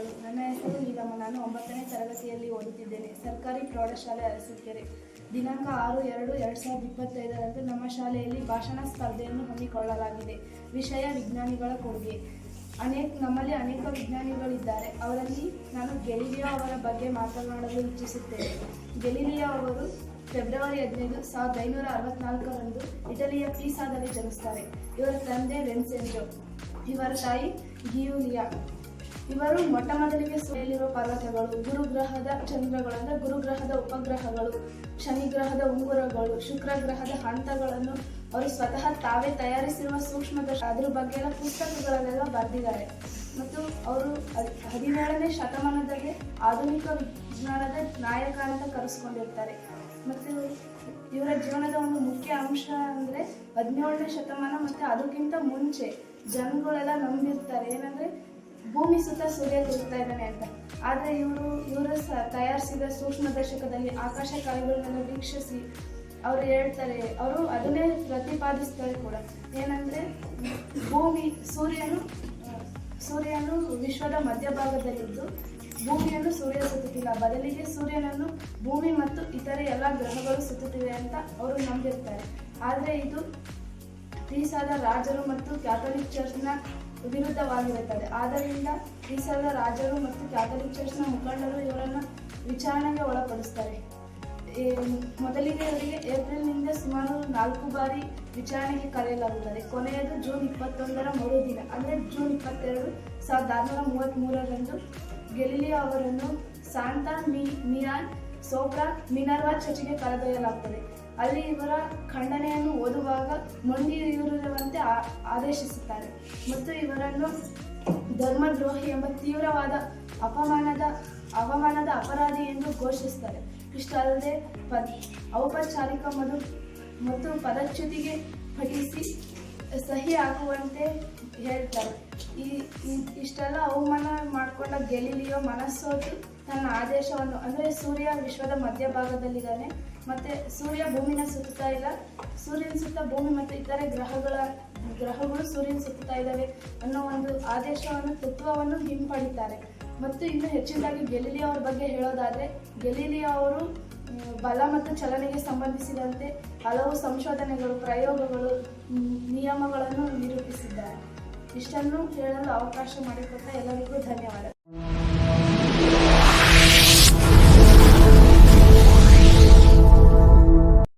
ವಂದನೆಗಳು ನನ್ನ ಹೆಸರು ನೀಲಮ್ಮ. ನಾನು ಒಂಬತ್ತನೇ ತರಗತಿಯಲ್ಲಿ ಓದುತ್ತಿದ್ದೇನೆ. ಸರ್ಕಾರಿ ಪ್ರೌಢಶಾಲೆ ಅರಸೀಕೆರೆ. ದಿನಾಂಕ ಆರು ಎರಡು ಎರಡು ಸಾವಿರದ ಇಪ್ಪತ್ತೈದರಂದು ನಮ್ಮ ಶಾಲೆಯಲ್ಲಿ ಭಾಷಣ ಸ್ಪರ್ಧೆಯನ್ನು ಹಮ್ಮಿಕೊಳ್ಳಲಾಗಿದೆ. ವಿಷಯ ವಿಜ್ಞಾನಿಗಳ ಕೊಡುಗೆ. ಅನೇಕ, ನಮ್ಮಲ್ಲಿ ಅನೇಕ ವಿಜ್ಞಾನಿಗಳಿದ್ದಾರೆ. ಅವರಲ್ಲಿ ನಾನು ಗೆಲಿಲಿಯೋ ಅವರ ಬಗ್ಗೆ ಮಾತನಾಡಲು ಇಚ್ಛಿಸುತ್ತೇನೆ. ಗೆಲಿಲಿಯೋ ಅವರು ಫೆಬ್ರವರಿ ಹದಿನೈದು ಸಾವಿರದ ಐನೂರ ಅರವತ್ನಾಲ್ಕರಂದು ಇಟಲಿಯ ಪೀಸಾದಲ್ಲಿ ಜನಿಸ್ತಾರೆ. ಇವರ ತಂದೆ ವೆನ್ಸೆಂಜೋ. ಇವರ ತಾಯಿ ಗಿಯೂಲಿಯಾ. ಇವರು ಮೊಟ್ಟ ಮೊದಲಿಗೆ ಸುಳಿಯಲಿರುವ ಪರ್ವತಗಳು, ಗುರುಗ್ರಹದ ಚಂದ್ರಗಳು ಅಂದರೆ ಗುರುಗ್ರಹದ ಉಪಗ್ರಹಗಳು, ಶನಿಗ್ರಹದ ಉಂಗುರಗಳು ಶುಕ್ರ ಗ್ರಹದ ಹಂತಗಳನ್ನು ಅವರು ಸ್ವತಃ ತಾವೇ ತಯಾರಿಸಿರುವ ಸೂಕ್ಷ್ಮ ಅದ್ರ ಬಗ್ಗೆ ಎಲ್ಲ ಪುಸ್ತಕಗಳಲ್ಲೆಲ್ಲ ಬರೆದಿದ್ದಾರೆ. ಮತ್ತು ಅವರು ಹದ್- ಹದಿನೇಳನೇ ಶತಮಾನದಲ್ಲಿ ಆಧುನಿಕ ವಿಜ್ಞಾನದ ನಾಯಕ ಅಂತ ಕರೆಸ್ಕೊಂಡಿರ್ತಾರೆ. ಮತ್ತು ಇವರ ಜೀವನದ ಒಂದು ಮುಖ್ಯ ಅಂಶ ಅಂದರೆ ಹದಿನೇಳನೇ ಶತಮಾನ ಮತ್ತು ಅದಕ್ಕಿಂತ ಮುಂಚೆ ಜನಗಳೆಲ್ಲ ನಂಬಿರ್ತಾರೆ. ಏನಂದರೆ ಭೂಮಿ ಸುತ್ತ ಸೂರ್ಯ ತಿರುಗ್ತಾ ಇದ್ದಾನೆ ಅಂತ. ಆದರೆ ಇವರು ಇವರು ತಯಾರಿಸಿದ ಸೂಕ್ಷ್ಮದರ್ಶಕದಲ್ಲಿ ಆಕಾಶ ಕಾಯಿಗಳನ್ನು ವೀಕ್ಷಿಸಿ ಅವರು ಹೇಳ್ತಾರೆ, ಅವರು ಅದನ್ನೇ ಪ್ರತಿಪಾದಿಸ್ತಾರೆ ಕೂಡ. ಏನಂದರೆ, ಭೂಮಿ ಸೂರ್ಯನು ಸೂರ್ಯನು ವಿಶ್ವದ ಮಧ್ಯಭಾಗದಲ್ಲಿದ್ದು, ಭೂಮಿಯನ್ನು ಸೂರ್ಯ ಸುತ್ತುತ್ತಿಲ್ಲ. ಬದಲಿಗೆ ಸೂರ್ಯನನ್ನು ಭೂಮಿ ಮತ್ತು ಇತರೆ ಎಲ್ಲ ಗ್ರಹಗಳು ಸುತ್ತುತ್ತಿವೆ ಅಂತ ಅವರು ನಂಬಿರ್ತಾರೆ. ಆದರೆ ಇದು ಪೀಸಾದ ರಾಜರು ಮತ್ತು ಕ್ಯಾಥಲಿಕ್ ಚರ್ಚ್ನ ವಿರುದ್ಧವಾಗಿರುತ್ತದೆ. ಆದ್ದರಿಂದ ಪೀಸಾದ ರಾಜರು ಮತ್ತು ಕ್ಯಾಥಲಿಕ್ ಚರ್ಚ್ನ ಮುಖಂಡರು ಇವರನ್ನು ವಿಚಾರಣೆಗೆ ಒಳಪಡಿಸ್ತಾರೆ ಮೊದಲಿಗೆ ಅವರಿಗೆ ಏಪ್ರಿಲ್ನಿಂದ ಸುಮಾರು ನಾಲ್ಕು ಬಾರಿ ವಿಚಾರಣೆಗೆ ಕರೆಯಲಾಗುತ್ತದೆ. ಕೊನೆಯದು ಜೂನ್ ಇಪ್ಪತ್ತೊಂದರ ಮರುದಿನ ಅಂದರೆ ಜೂನ್ ಇಪ್ಪತ್ತೆರಡು ಸಾವಿರದ ಆರುನೂರ ಮೂವತ್ತ್ಮೂರರಂದು ಗೆಲಿಲಿಯೋ ಅವರನ್ನು ಸಾಂತಾ ಮಿ, ಮಿಯಾನ್ ಸೋಪ್ರಾ ಮಿನರ್ವಾ ಚರ್ಚಿಗೆ ಕರೆದೊಯ್ಯಲಾಗುತ್ತದೆ. ಅಲ್ಲಿ ಇವರ ಖಂಡನೆಯನ್ನು ಓದುವಾಗ ಮೊಂಡಿಯೂರುವಂತೆ ಆದೇಶಿಸುತ್ತಾರೆ. ಮತ್ತು ಇವರನ್ನು ಧರ್ಮದ್ರೋಹಿ ಎಂಬ ತೀವ್ರವಾದ ಅಪಮಾನದ ಅವಮಾನದ ಅಪರಾಧಿ ಎಂದು ಘೋಷಿಸ್ತಾರೆ ಇಷ್ಟಲ್ಲದೆ ಪದ ಔಪಚಾರಿಕ ಮತ್ತು ಪದಚ್ಯುತಿಗೆ ಪಠಿಸಿ ಸಹಿ ಆಗುವಂತೆ ಹೇಳ್ತಾರೆ. ಈ ಇಷ್ಟೆಲ್ಲ ಅವಮಾನ ಮಾಡಿಕೊಂಡ ಗೆಲಿಲಿಯೋ ಮನಸ್ಸೋತು ತನ್ನ ಆದೇಶವನ್ನು, ಅಂದರೆ ಸೂರ್ಯ ವಿಶ್ವದ ಮಧ್ಯಭಾಗದಲ್ಲಿದ್ದಾನೆ ಮತ್ತು ಸೂರ್ಯ ಭೂಮಿನ ಸುತ್ತಾ ಇಲ್ಲ, ಸೂರ್ಯನ ಸುತ್ತ ಭೂಮಿ ಮತ್ತು ಇತರೆ ಗ್ರಹಗಳ, ಗ್ರಹಗಳು ಸೂರ್ಯನ ಸುತ್ತಾ ಇದ್ದಾವೆ ಅನ್ನೋ ಒಂದು ಆದೇಶವನ್ನು, ತತ್ವವನ್ನು ಹಿಂಪಡಿತಾರೆ. ಮತ್ತು ಇನ್ನು ಹೆಚ್ಚಿನದಾಗಿ ಗೆಲಿಲಿಯೋ ಅವ್ರ ಬಗ್ಗೆ ಹೇಳೋದಾದರೆ ಗೆಲಿಲಿಯೋ ಅವರು ಬಲ ಮತ್ತು ಚಲನೆಗೆ ಸಂಬಂಧಿಸಿದಂತೆ ಹಲವು ಸಂಶೋಧನೆಗಳು, ಪ್ರಯೋಗಗಳು ನಿಯಮಗಳನ್ನು ನಿರೂಪಿಸಿದ್ದಾರೆ. ಇಷ್ಟನ್ನು ಹೇಳಲು ಅವಕಾಶ ಮಾಡಿಕೊಟ್ಟ ಎಲ್ಲರಿಗೂ ಧನ್ಯವಾದ.